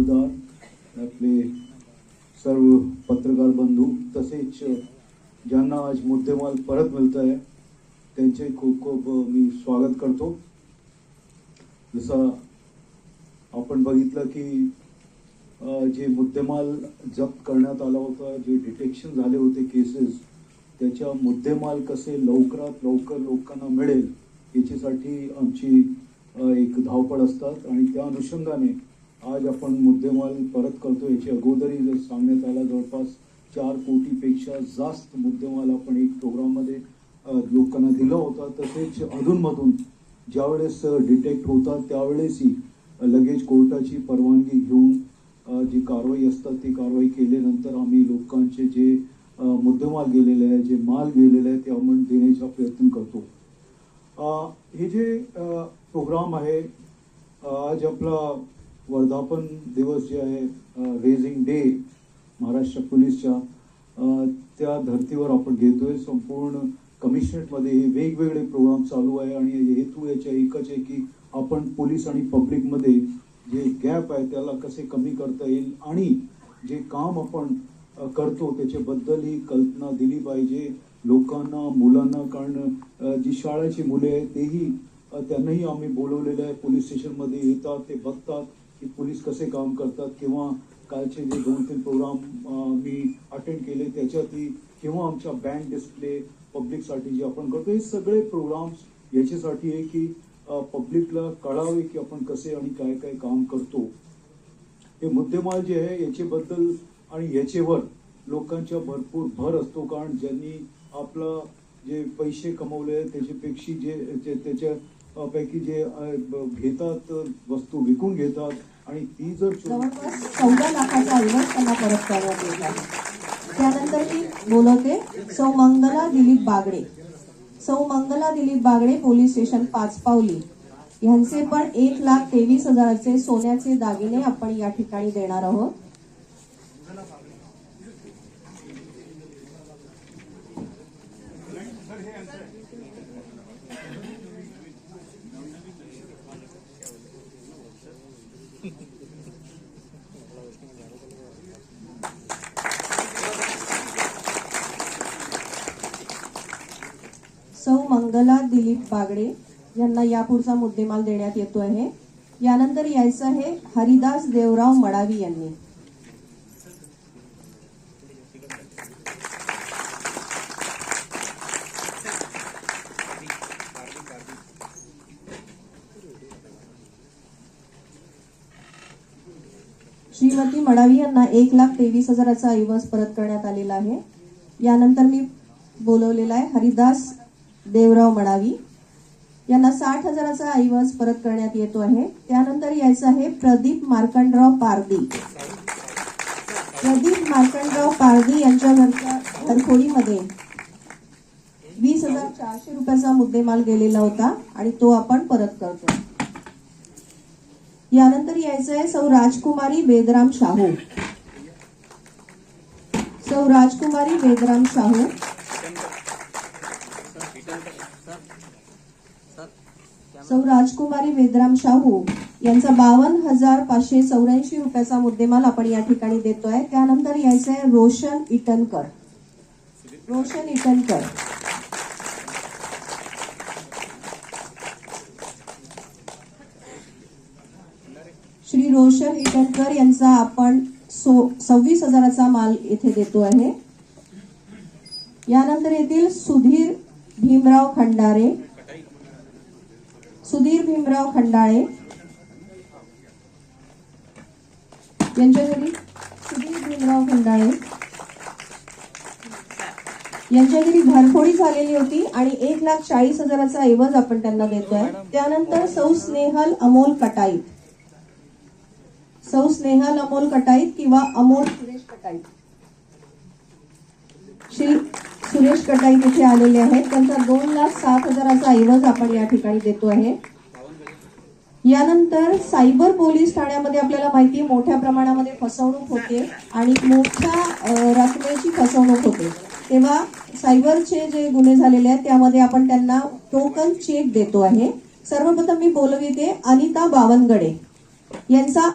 हवालदार आपले सर्व पत्रकार बंधू तसेच ज्यांना आज मुद्देमाल परत मिळत आहे त्यांचे खूप खूप मी स्वागत करतो. जसं आपण बघितलं की जे मुद्देमाल जप्त करण्यात आला होता जे डिटेक्शन झाले होते केसेस त्याच्या मुद्देमाल कसे लवकरात लवकर लोकांना मिळेल याच्यासाठी आमची एक धावपळ असतात. आणि त्या अनुषंगाने आज आपण मुद्देमाल परत करतो. याची अगोदरही जर सांगण्यात आला जवळपास चार कोटीपेक्षा जास्त मुद्देमाल आपण एक प्रोग्राममध्ये लोकांना दिला होता. तसेच अधूनमधून ज्यावेळेस डिटेक्ट होतात त्यावेळेसही लगेच कोर्टाची परवानगी घेऊन जी कारवाई असतात ती कारवाई केल्यानंतर आम्ही लोकांचे जे मुद्देमाल गेलेले आहे जे माल गेलेले आहे ते आपण देण्याचा प्रयत्न करतो. हे जे प्रोग्राम आहे आज आपला वर्धापन दिवस जे आहे रेझिंग डे महाराष्ट्र पोलीसच्या त्या धर्तीवर आपण घेतोय. संपूर्ण कमिशनरेटमध्ये हे वेगवेगळे प्रोग्राम चालू आहे आणि हेतू याच्या एकच आहे की आपण पोलीस आणि पब्लिकमध्ये जे गॅप आहे त्याला कसे कमी करता येईल आणि जे काम आपण करतो त्याच्याबद्दल ही कल्पना दिली पाहिजे. लोकांना मुलांना कारण जी शाळेची मुले आहेत तेही त्यांनाही आम्ही बोलवलेलं आहे. पोलीस स्टेशनमध्ये येतात ते बघतात. की पोलीस कसे काम करतात किंवा कालचे जे दोन तीन प्रोग्राम मी अटेंड केले त्याच्यातही किंवा आमच्या बँक डिस्प्ले पब्लिकसाठी जे आपण करतो हे सगळे प्रोग्राम्स याच्यासाठी आहे की पब्लिकला कळावे की आपण कसे आणि काय काय काम करतो. हे मुद्देमाल जे आहे याच्याबद्दल आणि याच्यावर लोकांच्या भरपूर भर असतो. कारण ज्यांनी आपलं जे पैसे कमवले त्याच्यापेक्षा जे जे- त्याच्या पैकी जे घेतात वस्तू विकून घेतात आणि ती जर जवळपास चौदा लाखाचा ऐवज त्यांना परत करण्यात येत आहे. त्यानंतर मी बोलवते सौ मंगला दिलीप बागडे. सौ मंगला दिलीप बागडे पोलीस स्टेशन पाच पावली ह्यांचे पण एक लाख तेवीस हजाराचे सोन्याचे दागिने आपण या ठिकाणी देणार आहोत. सौ मंगला दिलीप बागडे यांना यापुढचा मुद्देमाल देण्यात येतो आहे. यानंतर यायचं आहे हरिदास देवराव मडावी यांनी. श्रीमती मडावी यांना एक लाख तेवीस हजाराचा ऐवज परत करण्यात आलेला आहे. यानंतर मी बोलवलेला आहे हरिदास देवराव मडावी. यांना साठ हजाराचा ऐवज परत करण्यात येतो आहे. त्यानंतर यायचं आहे प्रदीप मार्कंडराव पारदी प्रदीप मार्कंडराव पारदी यांच्या घरच्या घरफोडीमध्ये वीस हजार चारशे रुपयाचा मुद्देमाल गेलेला होता आणि तो आपण परत करतो. यानंतर यायचं आहे सौ राजकुमारी वेदराम शाहू. सौ राजकुमारी वेदराम शाहू. सौ राजकुमारी वेदराम शाहू यांचा बावन्न हजार पाचशे चौऱ्याऐंशी रुपयाचा मुद्देमाल आपण या ठिकाणी देतोय. त्यानंतर यायचं आहे रोशन इटनकर. रोशन इटनकर. श्री रोशन इटनकर यांचा आपण सो सव्वीस हजाराचा माल येथे देतो आहे यानंतर येथील सुधीर भीमराव खंडारे. सुधीर भीमराव खंडाळे. यांच्या घरी सुधीर भीमराव खंडाळे. यांच्या घरी घरफोडी झालेली होती आणि एक लाख चाळीस हजाराचा ऐवज आपण त्यांना देतोय. त्यानंतर सौ स्नेहल अमोल कटाईत. सौ स्नेहल अमोल कटाईत किंवा अमोल सुरेश कटाईत. श्री सुरेश कटाई इथे आलेले आहेत. त्यांचा दोन लाख सात हजाराचा ऐवज आपण या ठिकाणी देतो आहे. यानंतर सायबर पोलीस ठाण्यामध्ये आपल्याला माहिती मोठ्या प्रमाणामध्ये फसवणूक होते आणि मोठ्या रकमेची फसवणूक होते. तेव्हा सायबरचे जे गुन्हे झालेले आहेत त्यामध्ये आपण त्यांना टोकन चेक देतो आहे. सर्वप्रथम मी बोलविते अनिता बावनगडे. यांचा